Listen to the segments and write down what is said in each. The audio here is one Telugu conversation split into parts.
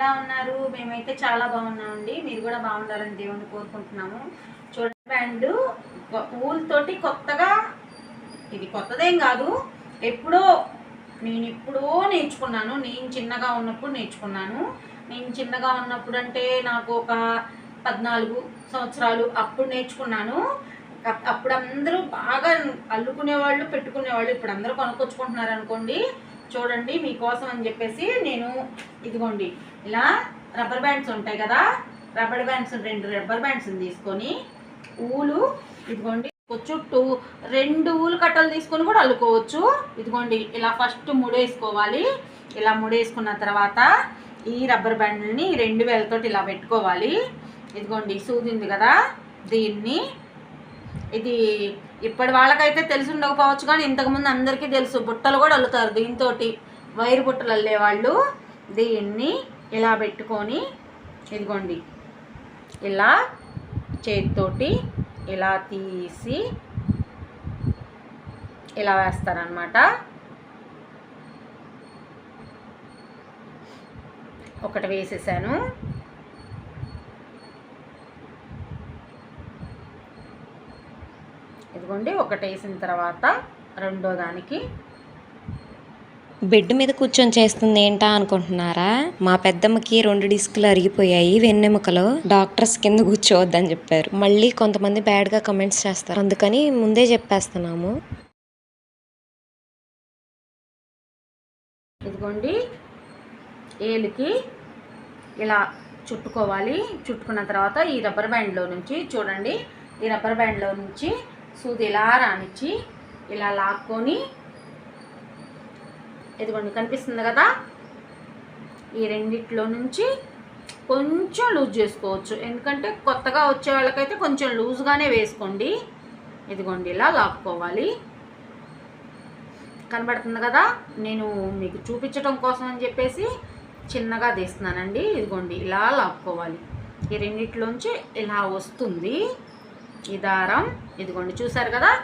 ఎలా ఉన్నారు? మేమైతే చాలా బాగున్నామండి. మీరు కూడా బాగుండాలని దేవుని కోరుకుంటున్నాము. చూడండి బ్యాండ్ ఊల్ కొత్తగా ఇది కొత్తదేం కాదు. ఎప్పుడో నేను ఎప్పుడో నేర్చుకున్నాను. నేను చిన్నగా ఉన్నప్పుడు నేర్చుకున్నాను. నేను చిన్నగా ఉన్నప్పుడు అంటే నాకు ఒక పద్నాలుగు సంవత్సరాలు అప్పుడు నేర్చుకున్నాను. అప్పుడు అందరూ బాగా అల్లుకునేవాళ్ళు పెట్టుకునేవాళ్ళు. ఇప్పుడు అందరూ కొనుక్కొచ్చుకుంటున్నారు అనుకోండి చూడండి మీకోసం అని చెప్పేసి నేను ఇదిగోండి ఇలా రబ్బర్ బ్యాండ్స్ ఉంటాయి కదా రబ్బర్ బ్యాండ్స్ రెండు రబ్బర్ బ్యాండ్స్ తీసుకొని ఊలు ఇదిగోండి చుట్టూ రెండు ఊలు కట్టలు తీసుకొని కూడా అల్లుకోవచ్చు. ఇదిగోండి ఇలా ఫస్ట్ ముడేసుకోవాలి. ఇలా ముడేసుకున్న తర్వాత ఈ రబ్బర్ బ్యాండ్ని రెండు వేలతోటి ఇలా పెట్టుకోవాలి. ఇదిగోండి సూది ఉంది కదా దీన్ని. ఇది ఇప్పటి వాళ్ళకైతే తెలిసి ఉండకపోవచ్చు కానీ ఇంతకుముందు అందరికీ తెలుసు. బుట్టలు కూడా అల్లుతారు దీంతో వైరు బుట్టలు అల్లేవాళ్ళు దీన్ని ఇలా పెట్టుకొని ఇదిగోండి. ఇలా చేతితోటి ఇలా తీసి ఇలా వేస్తారనమాట ఒకటి వేసేసాను. ఇదిగోండి ఒకటి వేసిన తర్వాత రెండో దానికి. బెడ్ మీద కూర్చొని చేస్తుంది ఏంటా అనుకుంటున్నారా? మా పెద్దమ్మకి రెండు డిస్కులు అరిగిపోయాయి వెన్నెముకలో డాక్టర్స్ కింద కూర్చోవద్దని చెప్పారు. మళ్ళీ కొంతమంది బ్యాడ్గా కమెంట్స్ చేస్తారు. అందుకని ముందే చెప్పేస్తున్నాము. ఇదిగోండి ఏలుకి ఇలా చుట్టుకోవాలి. చుట్టుకున్న తర్వాత ఈ రబ్బర్ బ్యాండ్లో నుంచి చూడండి ఈ రబ్బర్ బ్యాండ్లో నుంచి సూది ఇలా రానిచ్చి ఇలా లాక్కొని ఇదిగోండి కనిపిస్తుంది కదా? ఈ రెండిట్లో నుంచి కొంచెం లూజ్ చేసుకోవచ్చు. ఎందుకంటే కొత్తగా వచ్చే వాళ్ళకైతే కొంచెం లూజ్గానే వేసుకోండి. ఇదిగోండి ఇలా లాక్కోవాలి. కనబడుతుంది కదా? నేను మీకు చూపించడం కోసం అని చెప్పేసి చిన్నగా తీస్తున్నానండి. ఇదిగోండి ఇలా లాక్కోవాలి. ఈ రెండిట్లోంచి ఇలా వస్తుంది. ఈ దారం ఇదిగోండి చూసారు కదా?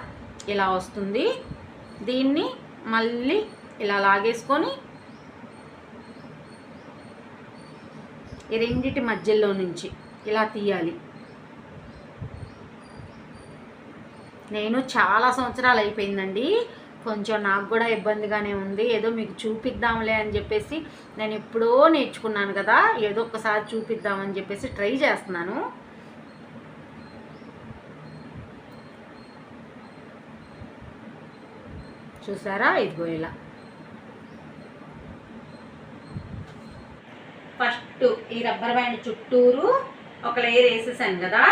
ఇలా వస్తుంది. దీన్ని మళ్ళీ ఇలా లాగేసుకొని ఈ రెండిటి మధ్యలో నుంచి ఇలా తీయాలి. నేను చాలా సంవత్సరాలు అయిపోయిందండి. కొంచెం నాకు కూడా ఇబ్బందిగానే ఉంది. ఏదో మీకు చూపిద్దాంలే అని చెప్పేసి నేను ఎప్పుడో నేర్చుకున్నాను కదా. ఏదో ఒకసారి చూపిద్దామని చెప్పేసి ట్రై చేస్తున్నాను. చూసారా? ఇదిగో ఇలా. ఫస్ట్ ఈ రబ్బర్ బ్యాండ్ చుట్టూరు ఒక లేయర్ వేసేసాను కదా?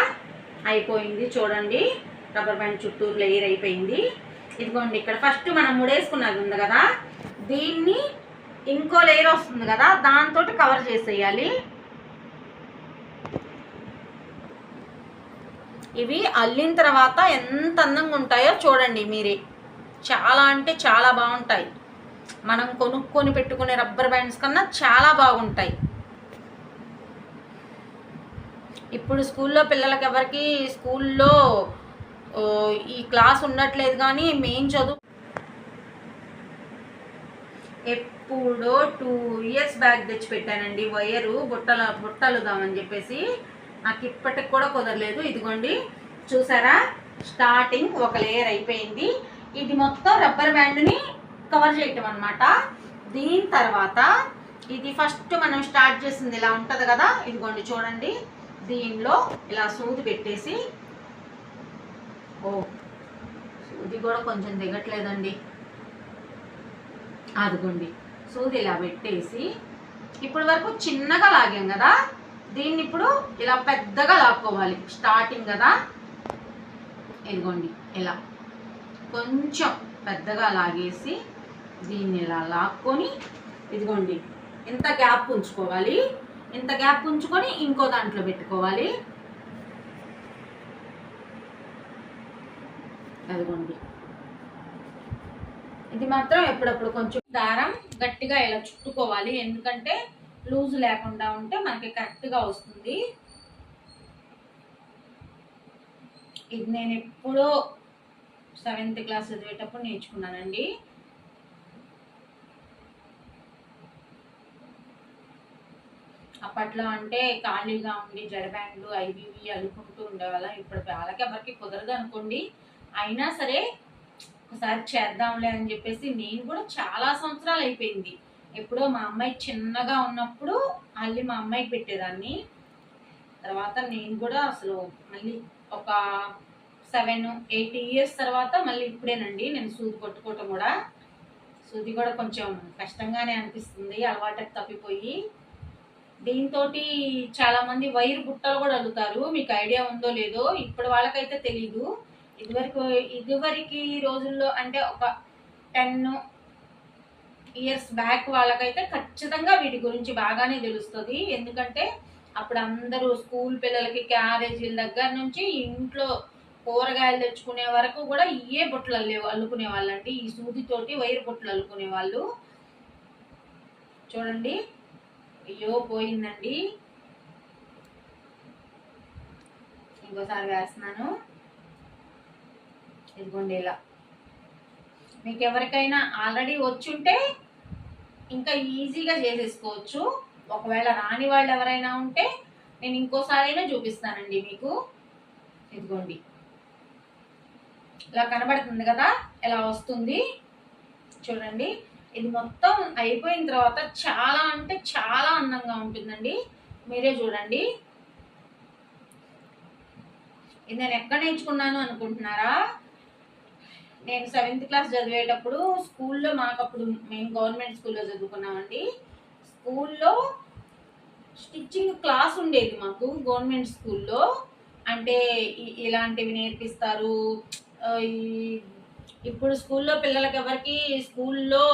అయిపోయింది చూడండి. రబ్బర్ బ్యాండ్ చుట్టూరు లేయర్ అయిపోయింది. ఇదిగోండి ఇక్కడ ఫస్ట్ మనం ముడేసుకున్నది ఉంది కదా? దీన్ని ఇంకో లేయర్ వస్తుంది కదా? దాంతో కవర్ చేసేయాలి. ఇవి అల్లిన తర్వాత ఎంత అందంగా ఉంటాయో చూడండి మీరే. చాలా అంటే చాలా బాగుంటాయి. మనం కొనుక్కొని పెట్టుకునే రబ్బర్ బ్యాండ్స్ కన్నా చాలా బాగుంటాయి. ఇప్పుడు స్కూల్లో పిల్లలకి ఎవరికి స్కూల్లో ఈ క్లాస్ ఉండట్లేదు కానీ మెయిన్ చదువు ఎప్పుడో టూ ఇయర్స్ బ్యాక్ తెచ్చి పెట్టానండి వైరు బుట్టల బుట్టలుదామని చెప్పేసి నాకు ఇప్పటికి కూడా కుదరలేదు. ఇదిగోండి చూసారా? స్టార్టింగ్ ఒక లేయర్ అయిపోయింది. ఇది మొత్తం రబ్బర్ బ్యాండ్ని కవర్ చేయటం అనమాట దీని తర్వాత ఇది ఫస్ట్ మనం స్టార్ట్ చేసింది ఇలా ఉంటుంది కదా? ఇదిగోండి చూడండి. దీనిలో ఇలా సూది పెట్టేసి ఓ సూది కూడా కొంచెం దిగట్లేదండి. అదిగోండి. సూది ఇలా పెట్టేసి ఇప్పటి వరకు చిన్నగా లాగాం కదా? దీన్ని ఇప్పుడు ఇలా పెద్దగా లాక్కోవాలి. స్టార్టింగ్ కదా? ఇదిగోండి ఇలా. కొంచెం పెద్దగా లాగేసి దీన్ని ఇలా లాక్కొని ఇదిగోండి ఇంత గ్యాప్ ఉంచుకోవాలి. ఇంత గ్యాప్ ఉంచుకొని ఇంకో దాంట్లో పెట్టుకోవాలి. అదిగోండి. ఇది మాత్రం ఎప్పుడప్పుడు కొంచెం దారం గట్టిగా ఇలా చుట్టుకోవాలి. ఎందుకంటే లూజ్ లేకుండా ఉంటే మనకి కరెక్ట్గా వస్తుంది. ఇది నేను ఎప్పుడో సెవెంత్ క్లాస్ చదివేటప్పుడు నేర్చుకున్నానండి. అప్పట్లో అంటే ఖాళీగా ఉండి జడబ్యాండ్లు ఐవివి అవి ఇవి ఉండేవాళ్ళం. ఇప్పుడు వాళ్ళకి ఎవరికి కుదరదు అనుకోండి. అయినా సరే ఒకసారి చేద్దాంలే అని చెప్పేసి నేను కూడా చాలా సంవత్సరాలు అయిపోయింది. ఎప్పుడో మా అమ్మాయి చిన్నగా ఉన్నప్పుడు మళ్ళీ మా అమ్మాయికి పెట్టేదాన్ని. తర్వాత నేను కూడా అసలు మళ్ళీ ఒక సెవెన్ ఎయిట్ ఇయర్స్ తర్వాత మళ్ళీ ఇప్పుడేనండి నేను సూది కొట్టుకోవటం కూడా. సూది కూడా కొంచెం కష్టంగానే అనిపిస్తుంది అలవాటు తప్పిపోయి. దీంతో చాలామంది వైర్ బుట్టలు కూడా అడుగుతారు మీకు ఐడియా ఉందో లేదో ఇప్పుడు వాళ్ళకైతే తెలీదు. ఇదివరకు ఇదివరకు రోజుల్లో అంటే ఒక టెన్ ఇయర్స్ బ్యాక్ వాళ్ళకైతే ఖచ్చితంగా వీటి గురించి బాగానే తెలుస్తుంది. ఎందుకంటే అప్పుడు అందరూ స్కూల్ పిల్లలకి క్యారేజీల దగ్గర నుంచి ఇంట్లో కూరగాయలు తెచ్చుకునే వరకు కూడా ఇయే బొట్లు అల్లే అల్లుకునే వాళ్ళండి. ఈ సూదితోటి వైర్ బొట్లు అల్లుకునే వాళ్ళు. చూడండి. అయ్యో పోయిందండి. ఇంకోసారి వేస్తున్నాను. ఇదిగోండి ఇలా. మీకు ఎవరికైనా ఆల్రెడీ వచ్చుంటే ఇంకా ఈజీగా చేసేసుకోవచ్చు. ఒకవేళ రాని వాళ్ళు ఎవరైనా ఉంటే నేను ఇంకోసారి అయినా చూపిస్తానండి మీకు. ఇదిగోండి. ఇలా కనబడుతుంది కదా ఇలా వస్తుంది. చూడండి ఇది మొత్తం అయిపోయిన తర్వాత చాలా అంటే చాలా అందంగా ఉంటుందండి. మీరే చూడండి. ఇది నేను ఎక్కడ నేర్చుకున్నాను అనుకుంటున్నారా? నేను సెవెంత్ క్లాస్ చదివేటప్పుడు స్కూల్లో మాకు అప్పుడు మేము గవర్నమెంట్ స్కూల్లో చదువుకున్నామండి. స్కూల్లో స్టిచ్చింగ్ క్లాస్ ఉండేది మాకు గవర్నమెంట్ స్కూల్లో. అంటే ఇలాంటివి నేర్పిస్తారు. ఇప్పుడు స్కూల్లో పిల్లలకి ఎవరికి స్కూల్లో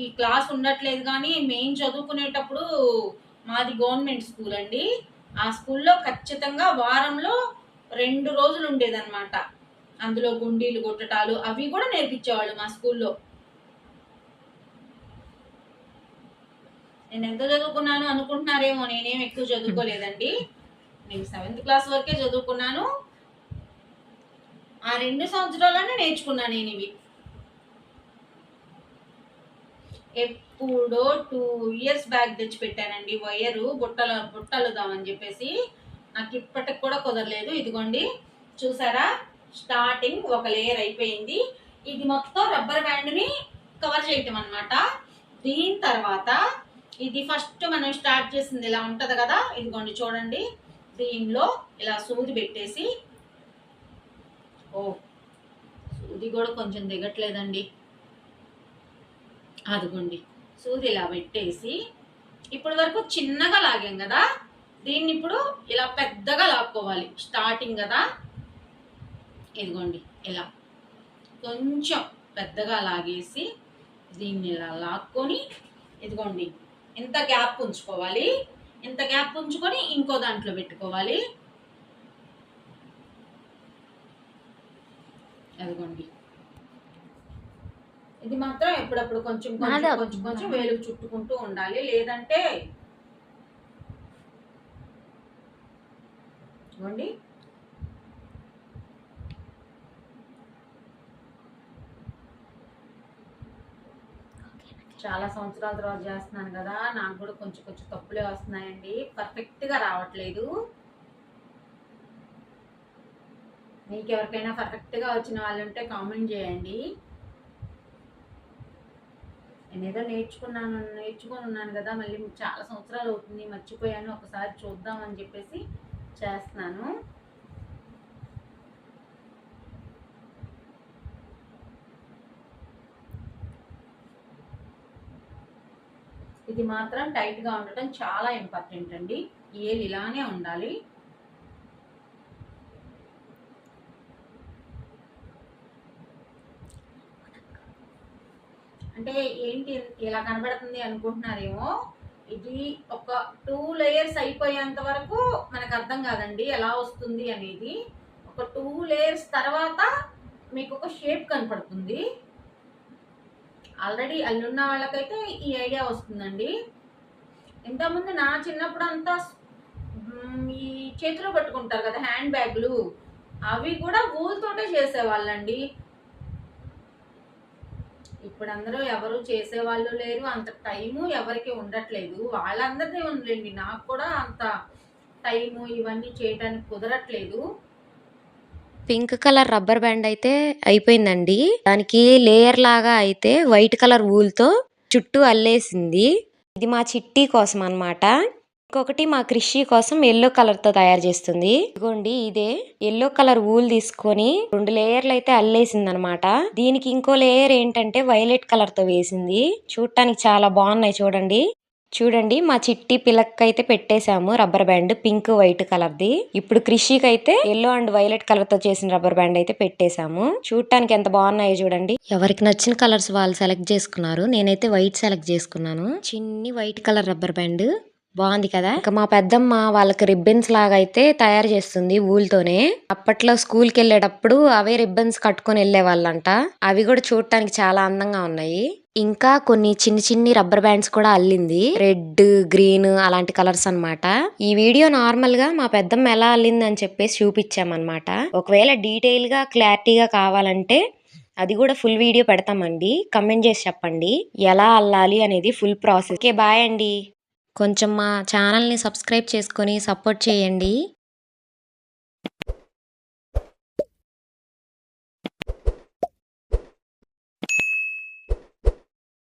ఈ క్లాస్ ఉండట్లేదు కానీ మెయిన్ చదువుకునేటప్పుడు మాది గవర్నమెంట్ స్కూల్ అండి. ఆ స్కూల్లో ఖచ్చితంగా వారంలో రెండు రోజులు ఉండేదన్నమాట. అందులో గుండీలు కొట్టటాలు అవి కూడా నేర్పించేవాళ్ళు మా స్కూల్లో. నేను ఎంత చదువుకున్నాను అనుకుంటున్నారేమో నేనేం ఎక్కువ చదువుకోలేదండి. నేను సెవెంత్ క్లాస్ వరకే చదువుకున్నాను. ఆ రెండు సంవత్సరాలనే నేర్చుకున్నాను నేను ఇవి. ఎప్పుడో టూ ఇయర్స్ బ్యాక్ తెచ్చి పెట్టానండి వైరు బుట్టలు బుట్టలుదామని చెప్పేసి. నాకు ఇప్పటికి కూడా కుదరలేదు. ఇదిగోండి చూసారా? స్టార్టింగ్ ఒక లేయర్ అయిపోయింది. ఇది మొత్తం రబ్బర్ బ్యాండ్ని కవర్ చేయటం అనమాట దీని తర్వాత ఇది ఫస్ట్ మనం స్టార్ట్ చేసింది ఇలా ఉంటుంది కదా? ఇదిగోండి చూడండి. దీనిలో ఇలా సూది పెట్టేసి ఓ కూడా కొంచెం దిగట్లేదండి. అదిగోండి. సూది ఇలా పెట్టేసి ఇప్పటి వరకు చిన్నగా లాగాం కదా దీన్ని ఇప్పుడు ఇలా పెద్దగా లాక్కోవాలి. స్టార్టింగ్ కదా. ఇదిగోండి ఇలా కొంచెం పెద్దగా లాగేసి దీన్ని ఇలా లాక్కొని ఇదిగోండి ఇంత గ్యాప్ ఉంచుకోవాలి. ఇంత గ్యాప్ ఉంచుకొని ఇంకో దాంట్లో పెట్టుకోవాలి. అదిగోండి. ఇది మాత్రం ఎప్పుడప్పుడు కొంచెం కొంచెం కొంచెం కొంచెం వేలు చుట్టుకుంటూ ఉండాలి. లేదంటే ఇదిగోండి చాలా సంవత్సరాల తర్వాత చేస్తున్నాను కదా నాకు కూడా కొంచెం కొంచెం తప్పులే వస్తున్నాయండి. పర్ఫెక్ట్గా రావట్లేదు. మీకు ఎవరికైనా పర్ఫెక్ట్గా వచ్చిన వాళ్ళు ఉంటే కామెంట్ చేయండి. నేను ఏదో నేర్చుకున్నాను నేర్చుకొని ఉన్నాను కదా మళ్ళీ చాలా సంవత్సరాలు అవుతుంది మర్చిపోయాను ఒకసారి చూద్దాం అని చెప్పేసి చేస్తున్నాను. ఇది మాత్రం టైట్గా ఉండటం చాలా ఇంపార్టెంట్ అండి. ఏలు ఇలానే ఉండాలి. అంటే ఏంటి ఇలా కనబడుతుంది అనుకుంటున్నారేమో. ఇది ఒక టూ లేయర్స్ అయిపోయేంత వరకు మనకు అర్థం కాదండి ఎలా వస్తుంది అనేది. ఒక టూ లేయర్స్ తర్వాత మీకు ఒక షేప్ కనపడుతుంది. ఆల్రెడీ అల్లున్న వాళ్ళకైతే ఈ ఐడియా వస్తుందండి. ఇంతకుముందు నా చిన్నప్పుడు అంతా ఈ చేతిలో పట్టుకుంటారు కదా హ్యాండ్ బ్యాగ్లు అవి కూడా ఊలుతోటే చేసేవాళ్ళండి. ఇప్పుడు అందరూ ఎవరు చేసేవాళ్ళు లేరు అంత టైము ఎవరికి ఉండట్లేదు. వాళ్ళందరినీ ఉండలేండి నాకు కూడా అంత టైము ఇవన్నీ చేయడానికి కుదరట్లేదు. పింక్ కలర్ రబ్బర్ బ్యాండ్ అయితే అయిపోయిందండి. దానికి లేయర్ లాగా అయితే వైట్ కలర్ ఊల్తో చుట్టూ అల్లేసింది. ఇది మా చిట్టి కోసం అన్నమాట ఇంకొకటి మా కృషి కోసం ఎల్లో కలర్తో తయారు చేస్తుంది. ఇదిగోండి ఇదే ఎల్లో కలర్ ఊల్ తీసుకొని రెండు లేయర్లు అయితే అల్లేసింది అనమాట దీనికి ఇంకో లేయర్ ఏంటంటే వైలెట్ కలర్తో వేసింది. చూడటానికి చాలా బాగున్నాయి చూడండి. చూడండి మా చిట్టి పిల్లకి అయితే పెట్టేశాము rubber band pink white colour the. ఇప్పుడు కృషికి అయితే ఎల్లో అండ్ వైలెట్ కలర్తో చేసిన రబ్బర్ బ్యాండ్ అయితే పెట్టేశాము. చూడటానికి ఎంత బాగున్నాయో చూడండి. ఎవరికి నచ్చిన కలర్స్ వాళ్ళు సెలెక్ట్ చేసుకున్నారు. నేనైతే వైట్ సెలెక్ట్ చేసుకున్నాను. చిన్ని వైట్ కలర్ రబ్బర్ బ్యాండ్ బాగుంది కదా? ఇంకా మా పెద్దమ్మ వాళ్ళకి రిబ్బన్స్ లాగా అయితే తయారు చేస్తుంది ఊళ్ళతోనే అప్పట్లో స్కూల్కి వెళ్ళేటప్పుడు అవే రిబ్బన్స్ కట్టుకొని వెళ్ళే వాళ్ళంట. అవి కూడా చూడటానికి చాలా అందంగా ఉన్నాయి. ఇంకా కొన్ని చిన్ని చిన్ని రబ్బర్ బ్యాండ్స్ కూడా అల్లింది. రెడ్ గ్రీన్ అలాంటి కలర్స్ అన్నమాట. ఈ వీడియో నార్మల్గా మా పెద్దమ్మ ఎలా అల్లింది అని చెప్పేసి చూపించామన్నమాట. ఒకవేళ డీటెయిల్గా క్లారిటీగా కావాలంటే అది కూడా ఫుల్ వీడియో పెడతామండి. కమెంట్ చేసి చెప్పండి. ఎలా అల్లాలి అనేది ఫుల్ ప్రాసెస్ ఓకే బాయ్ అండి. కొంచెం మా ఛానల్ని సబ్స్క్రైబ్ చేసుకొని సపోర్ట్ చేయండి.